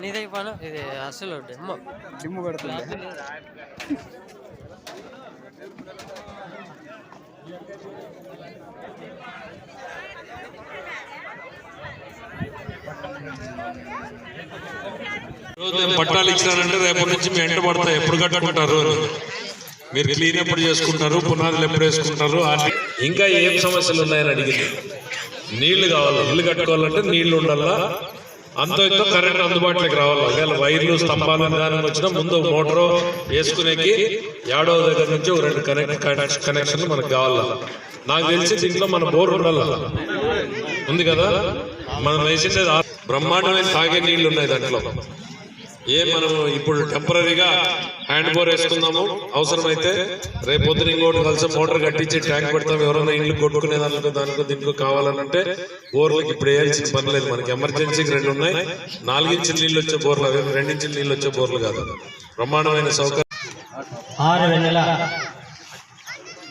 నీదే పను? ఇది అసలు డెమ్మ జిమ్ పెడుతుంది పట్టాలు ఇచ్చినారంటే రేపటి నుంచి మీ ఎంట పడతాయి. ఎప్పుడు కట్టుకుంటారు మీరు క్లీన్ ఎప్పుడు చేసుకుంటారు పునాదులు ఎప్పుడు వేసుకుంటారు ఇంకా ఏం సమస్యలు ఉన్నాయని అడిగింది. నీళ్ళు కావాలి? ఇల్లు కట్టుకోవాలంటే నీళ్ళు ఉండాలా? అంత ఇంత కరెంట్ అందుబాటులోకి రావాలి? ఒకవేళ వైర్లు స్తంభాలు కానీ వచ్చినా ముందు మోటార్ వేసుకునేకి ఏడవ దగ్గర నుంచి ఒక రెండు కనెక్ట్ కనెక్షన్లు మనకు కావాలా? నాకు తెలిసి దీంట్లో మన బోర్ ఉండాలా? ఉంది కదా? మనం వేసింది బ్రహ్మాండమైన తాగే నీళ్ళు ఉన్నాయి దాంట్లో. ఏ మనం ఇప్పుడు టెంపరీగా హ్యాండ్ బోర్ వేసుకుందాము? అవసరమైతే రేపు పొద్దున ఇంకోటి కలిసి మోటార్ కట్టించి ట్యాంక్ పెడతాం. ఎవరైనా ఇల్లు కొట్టుకునే దానికో దానికో దీనికో కావాలనంటే బోర్లకి ఇప్పుడు వేయాల్సిన పని లేదు. మనకి ఎమర్జెన్సీకి రెండు ఉన్నాయి. నాలుగించిన నీళ్ళు వచ్చే బోర్లు అవి రెండించిన నీళ్ళు వచ్చే బోర్లు కాదు. బ్రహ్మాండమైన సౌకర్యం. ఆరు వెన్నెల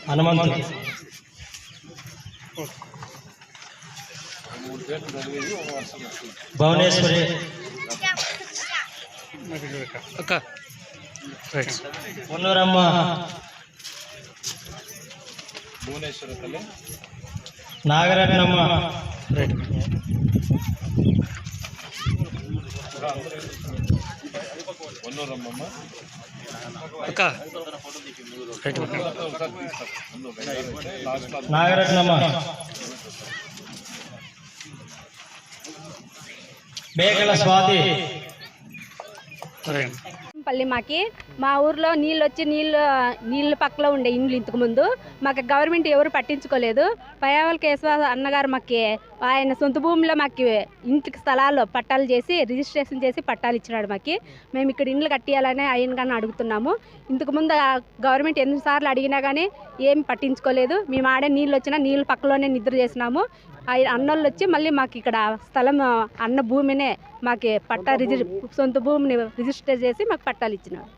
హనుమంతు భువనేశ్వరి అక్క. రైట్. మున్నూరమ్మ నాగరత్నమ్మ. రైట్. అక్క. రైట్. నాగరత్నమ్మ. బేగల స్వాతి. రైట్ పల్లి మాకి మా ఊర్లో నీళ్ళు వచ్చి నీళ్ళు నీళ్ళ పక్కలో ఉండే ఇండ్లు ఇంతకు ముందు. మాకు గవర్నమెంట్ ఎవరు పట్టించుకోలేదు. పయావల కేశవ అన్నగారు మాకు ఆయన సొంత భూమిలో మాకు ఇంటికి స్థలాల్లో పట్టాలు చేసి రిజిస్ట్రేషన్ చేసి పట్టాలు ఇచ్చినాడు మాకు. మేము ఇక్కడ ఇండ్లు కట్టియాలని ఆయన కానీ అడుగుతున్నాము. ఇంతకు ముందు గవర్నమెంట్ ఎన్నిసార్లు అడిగినా కానీ ఏం పట్టించుకోలేదు. మేము ఆడే నీళ్ళు వచ్చినా నీళ్ళ పక్కలోనే నిద్ర చేసినాము. ఆయన అన్నోళ్ళు వచ్చి మళ్ళీ మాకు ఇక్కడ స్థలం అన్న భూమినే మాకు పట్టా రిజి సొంత భూమిని రిజిస్టర్ చేసి మాకు పట్టాలు ఇచ్చినారు.